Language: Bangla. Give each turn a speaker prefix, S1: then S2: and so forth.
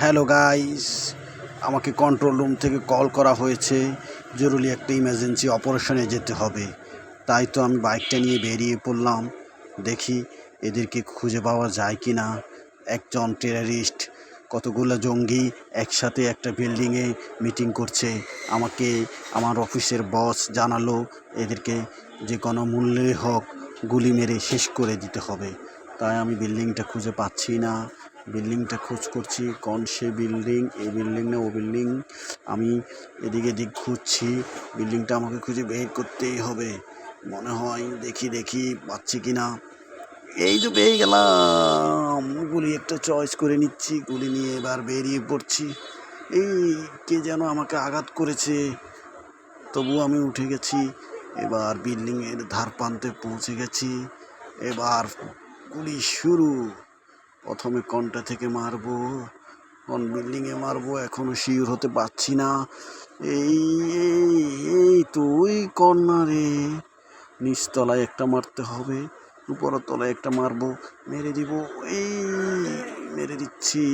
S1: হ্যালো গাইস, আমাকে কন্ট্রোল রুম থেকে কল করা হয়েছে। জরুরি একটা ইমার্জেন্সি অপারেশনে যেতে হবে। তাই তো আমি বাইকটা নিয়ে বেরিয়ে পড়লাম। দেখি এদেরকে খুঁজে পাওয়া যায় কি না একজন টেরারিস্ট কতগুলো জঙ্গি একসাথে একটা বিল্ডিংয়ে মিটিং করছে। আমাকে আমার অফিসের বস জানালো, এদেরকে যে কোনো মূল্যে হোক গুলি মেরে শেষ করে দিতে হবে। তাই আমি বিল্ডিংটা খুঁজে পাচ্ছি না। বিল্ডিংটা খোঁজ করছি, কোন সে বিল্ডিং, এই বিল্ডিং না ও বিল্ডিং। আমি এদিকে দিক খুঁজছি বিল্ডিংটা আমাকে খুঁজে বের করতেই হবে। মনে হয় দেখি দেখি পাচ্ছি কি না এই তো পেয়ে গেলাম। গুলি একটা চয়েস করে নিচ্ছি, গুলি নিয়ে এবার বেরিয়ে পড়ছি। এই কে যেন আমাকে আঘাত করেছে। তবু আমি উঠে গেছি, এবার বিল্ডিংয়ের ধার প্রান্তে পৌঁছে গেছি। এবার গুলি শুরু। প্রথমে কোনটা থেকে মারবো, কোন বিল্ডিংয়ে মারবো, এখনও শিওর হতে পারছি না। এই এই এই তো ওই কর্নারে নিচতলায় একটা মারতে হবে উপরের তলায় একটা মারবো, মেরে দিব, এই, মেরে দিচ্ছি।